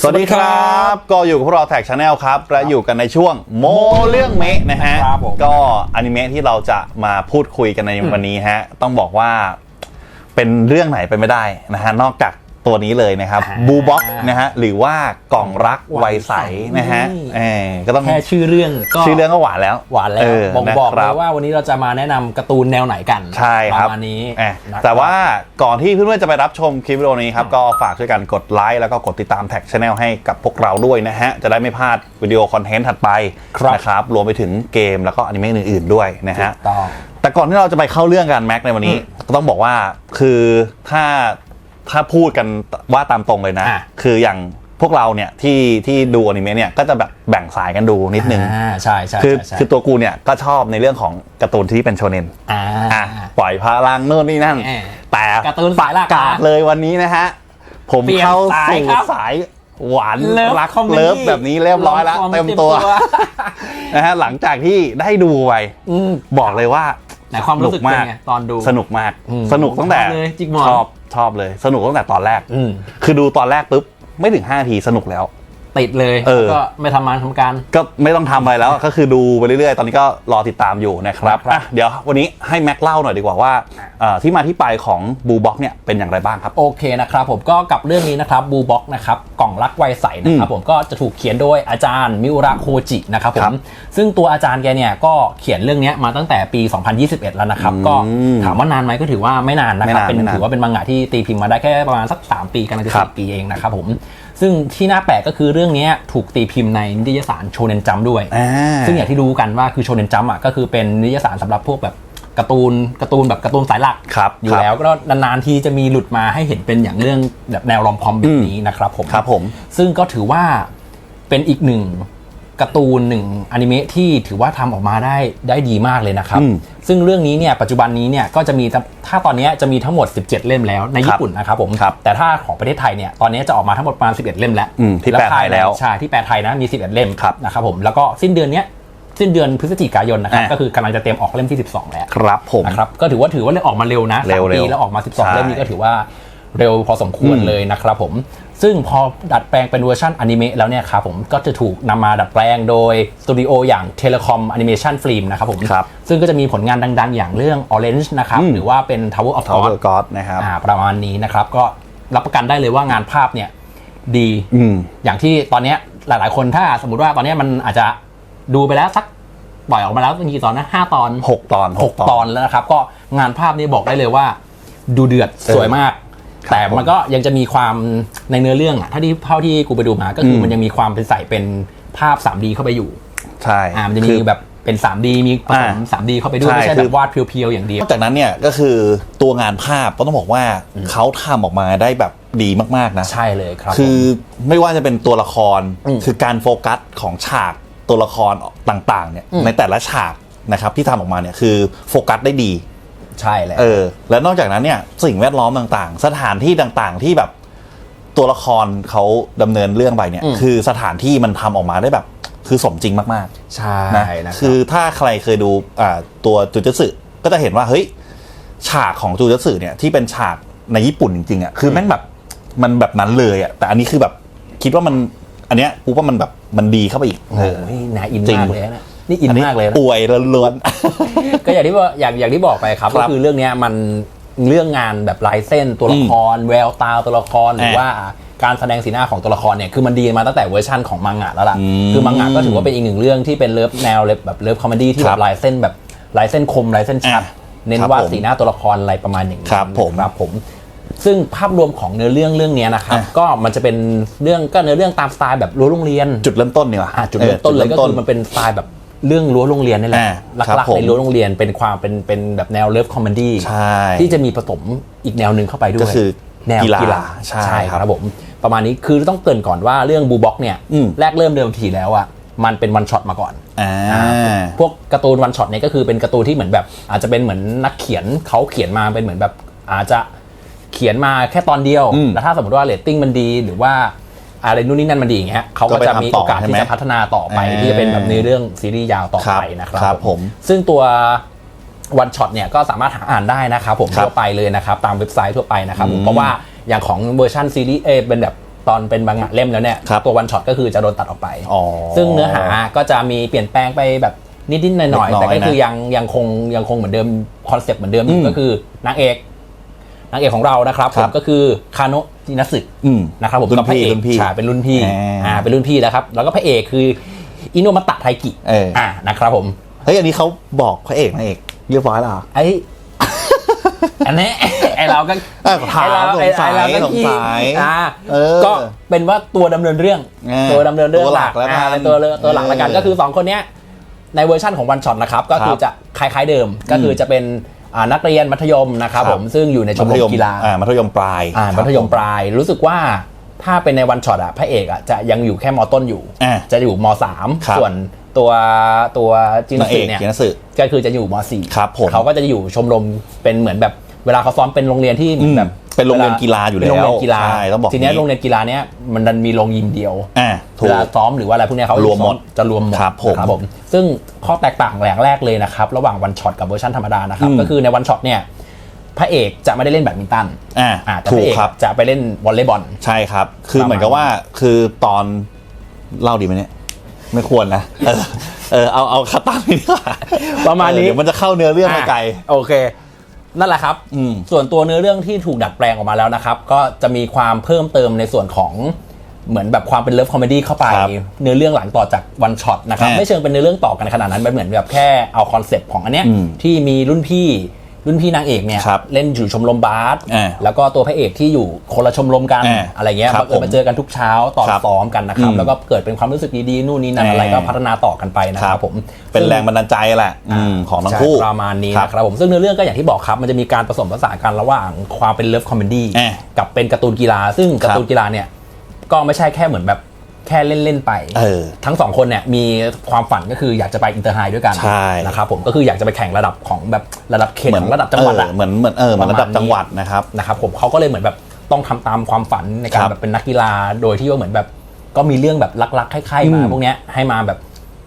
สวัสดีครับ ก็อยู่กับพวกเราแท็กชาแนลครับ และอยู่กันในช่วงโมเรื่องเมะนะฮะ ครับผม ก็อนิเมะที่เราจะมาพูดคุยกันในวันนี้ฮะ ต้องบอกว่าเป็นเรื่องไหนไปไม่ได้นะฮะ นอกจาก ตัวนี้เลยนะครับอ่าบูบ็อกนะฮะหรือว่ากล่องรักวัยใสนะฮะนี่เออก็ต้องแค่ชื่อเรื่องก็ชื่อเรื่องก็หวานแล้วหวานแล้วเบอกบอกนะคเลรัยว่าวันนี้เราจะมาแนะนำการ์ตูนแนวไหนกันใช่ครับประมาณนี้อะนะครับแต่ว่าก่อนที่เพื่อนๆจะไปรับชมคลิปวิดีโอนี้ครับก็ฝากช่วยกันกดไลค์แล้วก็กดติดตามแท็กช anel ให้กับพวกเราด้วยนะฮะจะได้ไม่พลาดวิดีโอคอนเทนต์ถัดไปครับนะครับรวมไปถึงเกมแล้วก็อนิเมะอื่นๆด้วยนะฮะถูกต้องแต่ก่อนที่เราจะไปเข้าเรื่องกันแม็กในวันนี้ก็ต้องบอกว่าคือถ้า ถ้าพูดกันว่าตามตรงเลยนะ อะ คืออย่างพวกเราเนี่ยที่ที่ดูอนิเมะเนี่ยก็จะแบบแบ่งสายกันดูนิดนึง อ่าใช่ใช่คือใช่ใช่คือตัวกูเนี่ยก็ชอบในเรื่องของการ์ตูนที่เป็นโชเนนอ่า อะปล่อยพลังโน่นนี่นั่นแหมแต่การ์ตูนสายหลักประกาศเลยวันนี้นะฮะ ผมเปลี่ยนเข้าสายสู่ครับ สายหวานเลิฟรักคอมเมดี้เลิฟแบบนี้เรียบร้อยแล้วลองคอมเต็มตัวเต็มตัวนะฮะหลังจากที่ได้ดูไปอืมบอกเลยว่า ไหนความรู้สึกเป็นไงตอนดู สนุกมาก อืมสนุกตั้งแต่ชอบเลยจิกหมอนชอบ ชอบเลย สนุกตั้งแต่ตอนแรก อืม คือดูตอนแรกปุ๊บ ไม่ถึง5นาทีสนุกแล้ว ติดเลยเออแล้วก็ไม่ทำงานทำการ ก็ไม่ต้องทำอะไรแล้ว ก็คือดูไปเรื่อยๆ ตอนนี้ก็รอติดตามอยู่นะครับครับ อะเดี๋ยววันนี้ให้แม็กเล่าหน่อยดีกว่าว่าเอ่อที่มาที่ไปของบูบ็อกเนี่ยเป็นอย่างไรบ้างครับ โอเคนะครับผมก็กับเรื่องนี้นะครับบูบ็อกนะครับกล่องรักวัยใสนะครับผมก็จะถูกเขียนโดยอาจารย์มิอุระโคจินะครับผครัมบซึ่งตัวอาจารย์แกเนี่ยก็เขียนเรื่องเนี้ยมาตั้งแต่ปี 2021 แล้วนะครับ ก็อืมถามว่านานไหมก็ถือว่าไม่นานนะครับไม่นานเป็นไม่นานถือว่าเป็นมังงะที่ตีพิมพ์มาได้แค่ประมาณสัก 3 ปีกำลังจะครับ สี่ปีเองนะครับผม ซึ่งที่น่าแปลกก็คือเรื่องเนี้ยถูกตีพิมพ์ในนิตยสารโชเนนจัมด้วยอ่าซึ่งอย่างที่รู้กันว่าคือโชเนนจัมอะก็คือเป็นนิตยสารสำหรับพวกแบบการ์ตูนการ์ตูนแบบการ์ตูนสายหลักครับอยู่ครับแล้วก็นานๆทีจะมีหลุดมาให้เห็นเป็นอย่างเรื่องแบบแนวรอมคอมแบบนี้นะครับผมครับผมซึ่งก็ถือว่าเป็นอีกหนึ่ง การ์ตูนหนึ่งอนิเมะที่ถือว่าทำออกมาได้ได้ดีมากเลยนะครับอืมซึ่งเรื่องนี้เนี่ยปัจจุบันนี้เนี่ยก็จะมีถ้าตอนเนี้ยจะมีทั้งหมด 17 เล่มแล้วในญี่ปุ่นนะครับผมครับแต่ถ้าของประเทศไทยเนี่ยตอนนี้จะออกมาทั้งหมดประมาณ 11 เล่มแล้วอืมที่แปลไทยแล้วใช่ที่แปลไทยนะมี 11 เล่มครับนะครับผมแล้วก็สิ้นเดือนเนี้ยสิ้นเดือนพฤศจิกายนนะครับอะก็คือกำลังจะเตรียมออกเล่มที่ 12 แล้วครับผมนะครับก็ถือว่าถือว่าออกมาเร็วนะเร็วสามปีเร็วแล้วออกมาใช่12 เล่มนี้ก็ถือว่า เร็วพอสมควรอืมเลยนะครับผม ซึ่งพอดัดแปลงเป็นเวอร์ชันอนิเมะแล้วเนี่ยครับผมก็จะถูกนำมาดัดแปลงโดยสตูดิโออย่าง Telecom Animation Film นะครับผมครับซึ่งก็จะมีผลงานดังๆ อย่างเรื่อง Orange นะครับอืมหรือว่าเป็น Tower of ทาวเวอ God ร์กอดนะครับอ่าประมาณนี้นะครับ ก็รับประกันได้เลยว่างานภาพเนี่ยดีอืมอย่างที่ตอนเนี้ยหลายๆ คนถ้าสมมติว่าตอนเนี้ยมันอาจจะดูไปแล้วสักปล่อยออกมาแล้วกี่ตอนนะห้าตอนหกตอนหกตอนแล้วนะครับ ก็งานภาพนี้บอกได้เลยว่า ดูเดือดสวยมากครับ แต่มันก็ยังจะมีความในเนื้อเรื่องอะถ้าที่เท่าที่กูไปดูมา ก็คืออมมันยังมีความเป็นใส่เป็นภาพ 3D เข้าไปอยู่ ใช่อ่ามันจะมีคือแบบเป็น 3D มีผสมอ่า 3D เข้าไปด้วยใช่ไม่ใช่คืแบอบวาดเพียวๆอย่างเดียนวอกจากนั้นเนี่ยก็คือตัวงานภาพก็ต้องบอกว่าเขาทำออกมาได้แบบดีมากๆนะ ใช่เลยครับ คือผมไม่ว่าจะเป็นตัวละครอืมคือการโฟกัสของฉากตัวละครต่างๆเนี่ยอืมในแต่ละฉากนะครับที่ทำออกมาเนี่ยคือโฟกัสได้ดี ใช่เลยเออ แล้วนอกจากนั้นเนี่ยสิ่งแวดล้อมต่างๆ สถานที่ต่างๆที่แบบตัวละครเขาดำเนินเรื่องไปเนี่ยอืมคือสถานที่มันทำออกมาได้แบบ คือสมจริงมากใช่ๆนะนะคือถ้าใครเคยดูอ่าตัวจูจสึก็จะเห็นว่าเฮ้ยฉากของจูจสึเนี่ยที่เป็นฉากในญี่ปุ่นจริงๆอะคือแม่งแบบมันแบบนั้นเลยอะแต่อันนี้คือแบบคิดว่ามันอันเนี้ยกูว่ามันแบบมันดีเข้าไปอีกโอ้โหนี่นาอินจริงมากเลยนะ นี่อินมากเลยนะอวยล้วนก็อย่างที่ว่าอย่างอย่างที่บอกไปครับครัก็บคือเรื่องเนี้ยมันเรื่องงานแบบลายเส้นตัวละคร แววตาตัวละครหรืออะว่าการแสดงสีหน้าของตัวละครเนี่ยคือมันดีมาตั้งแต่เวอร์ชั่นของมังงะแล้วล่ะอืมคือมังงะก็ถือว่าเป็นอีกหนึ่งเรื่องที่เป็นเลิฟแนวแบบเลิฟคอมเมดี้ที่คแบรับบลายเส้นแบบลายเส้นคมลายเส้นชัดอะเน้นครับวาดผมสีหน้าตัวละครอะไรประมาณอย่างนี้ครับผมครับผม ซึ่งภาพรวมของเนื้อเรื่องเรื่องเนี้ยนะครับอะก็มันจะเป็นเรื่องก็เนื้อเรื่องตามสไตล์แบบรั้วโรงเรียนๆจุดเริ่มต้นเนี่ยอะจุดเริ่มต้นเลยก็คือมันเป็นสไตล์แบบ เรื่องรั้วโรงเรียนนี่แหละ อ่าหครับลักผๆมในรั้วโรงเรียนเป็นความเป็นเป็นแบบแนวเลิฟคอมเมดี้ใช่ ที่จะมีผสมอีกแนวหนึ่งเข้าไปด้วยก็คือแนวกีฬากีฬาใช่ครับครับผม ประมาณนี้คือต้องเกรินก่อนว่าเรื่องบูบ็อกเนี่ยอืม แรกเริ่มเดิมทีแล้วอะมันเป็นวันช็อตมาก่อน อ่า พวกการ์ตูนวันช็อตเนี่ยก็คือเป็นการ์ตูนที่เหมือนแบบ อาจจะเป็นเหมือนนักเขียนเขาเขียนมาเป็นเหมือนแบบอาจจะเขียนมาแค่ตอนเดียว อืมแล้วถ้าสมมติว่าเรตติ้งมันดี หรือว่า อะไรนู่นนี่นั่นมันดีอย่างเงี้ยเขาก็จะมีโอกาสที่จะพัฒนาต่อไปอ่าที่จะเป็นแบบในเรื่องซีรีส์ยาวต่อครับไปนะครับครับผมซึ่งตัววันช็อตเนี่ยก็สามารถหาอ่านได้นะครับผมครับทั่วไปเลยนะครับ ตามเว็บไซต์ทั่วไปนะครับผมอืมเพราะว่าอย่างของเวอร์ชันซีรีส์เอยเป็นแบบตอนเป็นบางงะเล่มแล้วเนี่ยครับตัววันช็อตก็คือจะโดนตัดออกไปอ๋อซึ่งเนื้อหาก็จะมีเปลี่ยนแปลงไปแบบนิดๆหน่อยเล็กน้อยๆแต่ก็คือนะยังยังคงยังคงเหมือนเดิมคอนเซปต์เหมือนเดิมออืยู่มก็คือนางเอก นางเอกของเรานะครับคผรัมบก็คือคาโนะจินัสึอืมนะครับผมรุ่นกับพระพี่เอกรุ่นพี่ใช่เป็นรุ่นพี่อ่าอ่าเป็นรุ่นพี่แล้วครับแล้วก็พระเอกคืออิโนมัตะไทกิเอออ่อ่านะครับผมเฮ้ยอันนี้เขาบอกพระเอกนางเอกเรียบร้อยแล้วเหรอไออันนี้ไอเราก็เอ้ยถามไอ้เราสงสัยไอ้เราก็สงสัยอ่าเออก็เป็นว่าตัวดำเนินเรื่องอ่าตัวดำเนินเรื่องตัวหลักแล้วกันอ่าเป็นตัวเรื่องตัวหลักแล้วกันเออก็คือสองคนเนี้ยในเวอร์ชั่นของวันช็อตนะครับ ก็คือครับจะคล้ายๆเดิมก็คือจะเป็นอ่า นักเรียนมัธยมนะครับครับผมซึ่งอยู่ในชมรมกีฬาอ่ามัธยมปลายอ่ามัธยมปลายรู้สึกว่าถ้าเป็นในวันช็อตอะพระเอกอะจะยังอยู่แค่มต้นอยู่อ่าจะอยู่มสามครับส่วนตัวตัวจินนางเอสึกเนี่ยเขียนหนังสือก็คือจะอยู่มสี่ครับผมเขาก็จะอยู่ชมรมเป็นเหมือนแบบเวลาเขาซ้อมเป็นโรงเรียนที่เหมือนแบบอืม เป็นโรงเรียนกีฬาอยู่แล้วเป็นโรงเรียนกีฬาใช่ต้องบอกทีเนี้ยอย่างนี้โรงเรียนกีฬาเนี้ยมันดันมีโรงยิมเดียวอ่าถูเวกลาซ้อมหรือว่าอะไรพวกเนี้ยเขารวมหมดจะรวมหมดครับผมนะซึ่งข้อแตกต่างอย่างแรกเลยนะครับระหว่างวันช็อตกับเวอร์ชันธรรมดานะครับอืมก็คือในวันช็อตเนี่ยพระเอกจะไม่ได้เล่นแบดมินตันอ่าอ่าแต่พถูระกเอกครับจะไปเล่นวอลเลย์บอลใช่ครับ คือประมาณเหมือนกับว่าคือตอนเล่าดีไหมเนี่ยไม่ควรนะเออเออเอาเอาคาตานี้ดีกว่าประมาณนี้เออเดี๋ยวมันจะเข้าเนื้อเรื่องไปไกลอะโอเค นั่นแหละครับ อืม ส่วนตัวเนื้อเรื่องที่ถูกดัดแปลงออกมาแล้วนะครับ ก็จะมีความเพิ่มเติมในส่วนของเหมือนแบบความเป็นเลิฟคอมเมดี้เข้าไป ครับเนื้อเรื่องหลังต่อจากวันช็อตนะครับ อ่าไม่เชิงเป็นเนื้อเรื่องต่อกันขนาดนั้นมันเหมือนแบบแค่เอาคอนเซปต์ของอันเนี้ยอืมที่มีรุ่นพี่ รุ่นพี่นางเอกเนี่ยครับเล่นอยู่ชมรมบาสอ่าแล้วก็ตัวพระเอกที่อยู่คนละชมรมกันอ่าอะไรเงี้ยครับบังเอิญมาเจอกันทุกเช้าตอนครับซ้อมกันนะครับอืมแล้วก็เกิดเป็นความรู้สึกดีๆนู่นนี่นั่นอ่าอะไรก็พัฒนาต่อกันไปนะครับผมเป็นซึ่งแรงบันดาลใจแหละอืมของทั้งคู่ใช่ประมาณนี้ครับนะครับผมซึ่งเนื้อเรื่องก็อย่างที่บอกครับมันจะมีการผสมผสานกันระหว่างความเป็นเลิฟคอมเมดี้แอะกับเป็นการ์ตูนกีฬา ซึ่งการ์ตูนกีฬาเนี่ยก็ไม่ใช่แค่เหมือนแบบ แค่เล่น ๆ ไปเออทั้งสองคนเนี่ยมีความฝันก็คืออยากจะไปอินเตอร์ไฮด้วยกันใช่ นะครับผมก็คืออยากจะไปแข่งระดับของแบบระดับเขตของระดับจังหวัดอะ เออเหมือนเหมือนเออเหมือนระดับประมาณนี้ จังหวัดนะครับ นะครับผมเขาก็เลยเหมือนแบบต้องทำตามความฝันในการครับแบบเป็นนักกีฬาโดยที่ว่าเหมือนแบบ ก็มีเรื่องแบบรักๆใคร่ๆมาอืมพวกเนี้ยให้มาแบบ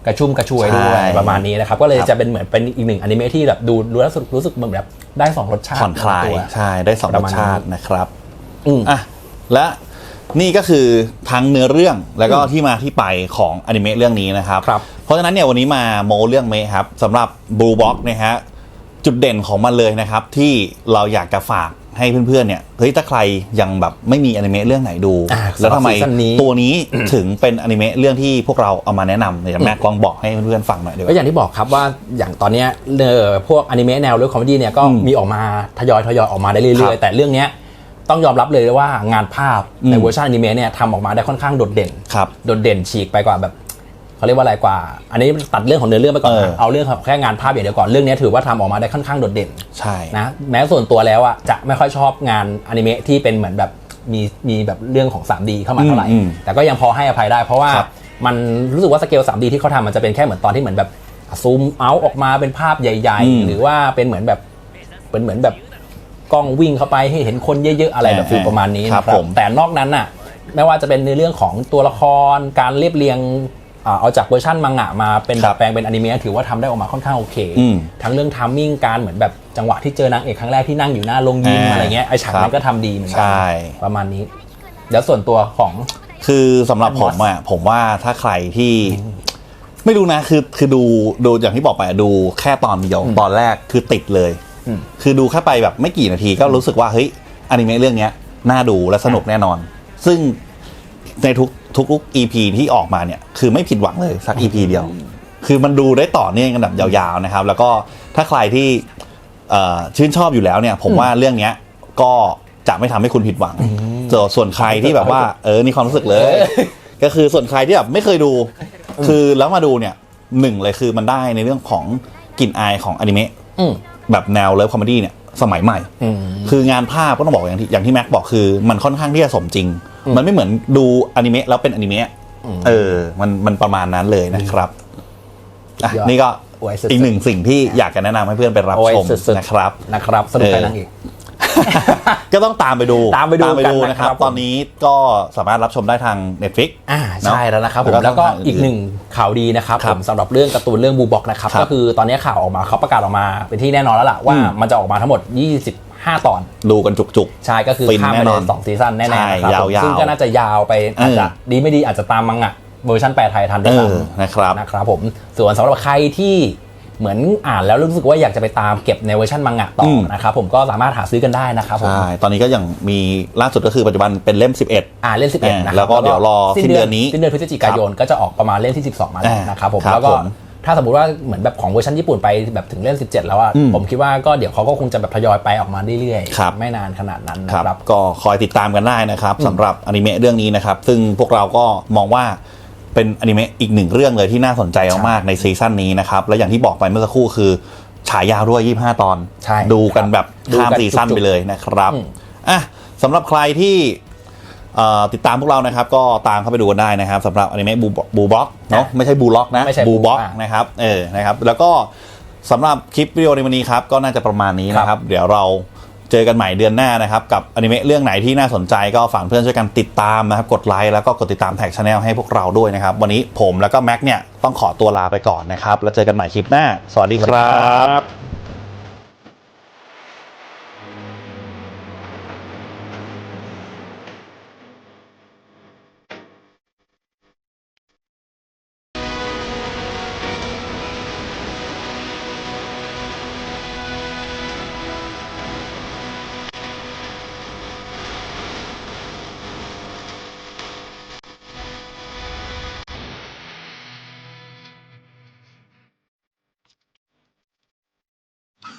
กระชุ่มกระชวยด้วยใช่ประมาณนี้นะครับก็เลยครับจะเป็นเหมือนเป็นอีกหนึ่งอนิเมะที่แบบดูรู้แล้วรู้สึกรู้สึกเหมือนแบบได้สองรสชาติผ่อนคลายในตัว ใช่ได้สองปรระสมาณชาตินี้นะครับอืม อะและ นี่ก็คือทั้งเนื้อเรื่องแล้วก็ที่มาที่ไปของอนิเมะเรื่องนี้นะครับ ครับ เพราะฉะนั้นเนี่ยวันนี้มาโมเรื่องเมะครับสำหรับ Blue Box นะฮะจุดเด่นของมันเลยนะครับ ที่เราอยากจะฝากให้เพื่อนๆเนี่ยเฮ้ยถ้าใครยังแบบไม่มีอนิเมะเรื่องไหนดู อ่าแล้วทำไมสำหรับซีซั่นนี้ ตัวนี้ถึงเป็นอนิเมะเรื่องที่พวกเราเอามาแนะนำเนี่ยแม็กลองบอกให้เพื่อนๆฟังหน่อยเดี๋ยว ก็อย่างที่บอกครับว่าอย่างตอนเนี้ยเออพวกอนิเมะแนวเรื่องคอมเมดี้เนี่ยก็อืมมีออกมาทยอยทยอยออกมาได้คเรื่รัอยบๆแต่เรื่องเนี้ย ต้องยอมรับเลยว่างานภาพในอืมเวอร์ชันอนิเมะเนี่ยทำออกมาได้ค่อนข้างโดดเด่นครับโดดเด่นฉีกไปกว่าแบบเขาเรียกว่าอะไรกว่า อันนี้ตัดเรื่องของเนื้อเรื่องไปก่อนเออนะเอาเรื่องของแค่งานภาพอย่างเดียวก่อนเรื่องเนี้ยถือว่าทำออกมาได้ค่อนข้างโดดเด่นใช่นะแม้ส่วนตัวแล้วอะจะไม่ค่อยชอบงานอนิเมะที่เป็นเหมือนแบบมีมีแบบเรื่องของ 3D เข้ามาเท่าไหร่อืมอืมแต่ก็ยังพอให้อภัยได้เพราะว่าครับมันรู้สึกว่าสเกล 3D ที่เขาทำมันจะเป็นแค่เหมือนตอนที่เหมือนแบบซูมเอาออกมาเป็นภาพใหญ่อืมๆหรือว่าเป็นเหมือนแบบเป็นเหมือนแบบ กล้องวิ่งเข้าไปให้เห็นคนเยอะๆอะไรแบบอ่าฟิลประมาณนี้ครับนะครับผมแต่นอกนั้นน่ะไม่ว่าจะเป็นในเรื่องของตัวละครการเรียบเรียงอ่าเอาจากเวอร์ชันมังงะมาเป็นครับแปลงเป็นอนิเมะถือว่าทำได้ออกมาค่อนข้างโอเคอืมทั้งเรื่องทามมิ่งการเหมือนแบบจังหวะที่เจอนางเอกครั้งแรกที่นั่งอยู่หน้าโรงยิมอ่าอะไรเงี้ยไอฉากครันั้บนก็ทำดีเหมือนกัใช่ประมาณนี้ เดี๋ยวส่วนตัวของคือสำหรับผมอะผมว่าถ้าใครที่ไม่รู้นะคือคือดูดูอย่างที่บอกไปอะดูแค่ตอนเดียวตอนแรกคือติดเลยอืม คือดูแค่ไปแบบไม่กี่นาทีก็รู้สึกว่าเฮ้ยอนิเมะเรื่องเนี้ยน่าดูและสนุกแน่นอน ซึ่งในทุกทุกๆ EP ที่ออกมาเนี่ยคือไม่ผิดหวังเลยสัก EP เดียว คือมันดูได้ต่อเนื่องกันแบบยาวๆนะครับ แล้วก็ถ้าใครที่เอ่อชื่นชอบอยู่แล้วเนี่ย ผมว่าเรื่องเนี้ยก็จะไม่ทำให้คุณผิดหวังส่วนส่วนใครที่แบบว่า เออนี่ความรู้สึกเลย ก็คือส่วนใครที่แบบไม่เคยดู คือแล้วมาดูเนี่ยหนึ่งเลยคือมันได้ในเรื่องของกลิ่นอายของอนิเมะอืม แบบแนวเลิฟคอมเมดี้เนี่ยสมัยใหม่อืมคืองานภาพก็ต้องบอกอย่างที่อย่างที่แม็กบอกคือมันค่อนข้างที่จะสมจริง มันไม่เหมือนดูอนิเมะแล้วเป็นอนิเมะเออ มันมันประมาณนั้นเลยนะครับอะยอดนี่ก็อวยสุดๆอีกหนึ่งสิ่งที่อยากจะแนะนำให้เพื่อนไปรับโอ้ยชมสุดๆนะครับนะครับสนุกไปเออนางเอก ก็ต้องตามไปดูตามไปดูกันนะนะคครัรับบตอนนี้ก็สามารถรับชมได้ทาง Netflix อ่าเนอะใช่แล้วนะครับผมแล้แล้ววก็ก็ทางอื่นอีกหนึ่งข่าวดีนะครับครัผบมสำหรับเรื่องการ์ตูนเรื่องบูบ็อกนะครับครับก็คือตอนนี้ข่าวออกมาเขาประกาศออกมาเป็นที่แน่นอนแล้วล่ะว่าอืมมันจะออกมาทั้งหมด25ตอน ดูกันจุกใช่ก็คือฟินข้ามไปแน่นเลอนยสองซีซั่นแน่ๆใช่นะครับผมยาวๆซึ่งก็น่าจะยาวไปอาจจะเออดีไม่ดีอาจจะตามมังงะเวอร์ชันแปลไทยทันๆด้เอวยซ้อนะครับำนะครับผมส่วนสำหรับใครที่ เหมือนอ่านแล้วรู้สึกว่าอยากจะไปตามเก็บในเวอร์ชันมังงะต่ออม นะครับผมก็สามารถหาซื้อกันได้นะครับผมใช่ตอนนี้ก็อย่างมีล่าสุดก็คือปัจจุบันเป็นเล่ม 11 อ่าเล่น11นะครับแล้วก็เดี๋ยวรอสิ้นเดือนนี้สิ้นเดือนพฤศจิกายนก็จะออกประมาณเล่นที่ 12 มาแล้วอ่านนะครับผมครับแล้วก็ผมถ้าสมมติว่าเหมือนแบบของเวอร์ชันญี่ปุ่นไปแบบถึงเล่น17 แล้วอะอืมผมคิดว่าก็เดี๋ยวเขาก็คงจะแบบทยอยไปออกมาเรื่อยครับ ๆไม่นานขนาดนั้นคนะรับครับ ก็คอยติดตามกันได้นะครับสำหรับอนิเมะเรื่องนี้นะครับ ซึ่งพวกเราก็มองว่า เป็นอนิเมะอีกหนึ่งเรื่องเลยที่น่าสนใจมากๆในซีซั่นนี้นะครับ และอย่างที่บอกไปเมื่อสักครู่คือ ฉายาวด้วย 25 ตอน ใช่ดูกันแบบดูข้ามกันซีซั่นจุกๆไปเลยนะครับอืมอะสำหรับใครที่เอ่อติดตามพวกเรานะครับ ก็ตามเข้าไปดูกันได้นะครับสำหรับอนิเมะบูบูบ็อกเนาะไม่ใช่บูล็อกนะไม่ใช่บูบ็อกอะนะครับเออนะครับ แล้วก็สำหรับคลิปวิดีโอในวันนี้ครับก็น่าจะประมาณนี้นะคครัรับบเดี๋ยวเรา เจอกันใหม่เดือนหน้านะครับ กับอนิเมะเรื่องไหนที่น่าสนใจก็ฝากเพื่อนช่วยกันติดตามนะครับ กดไลค์แล้วก็กดติดตามแท็กชาแนลให้พวกเราด้วยนะครับ วันนี้ผมแล้วก็แม็กเนี่ยต้องขอตัวลาไปก่อนนะครับ แล้วเจอกันใหม่คลิปหน้า สวัสดีครับ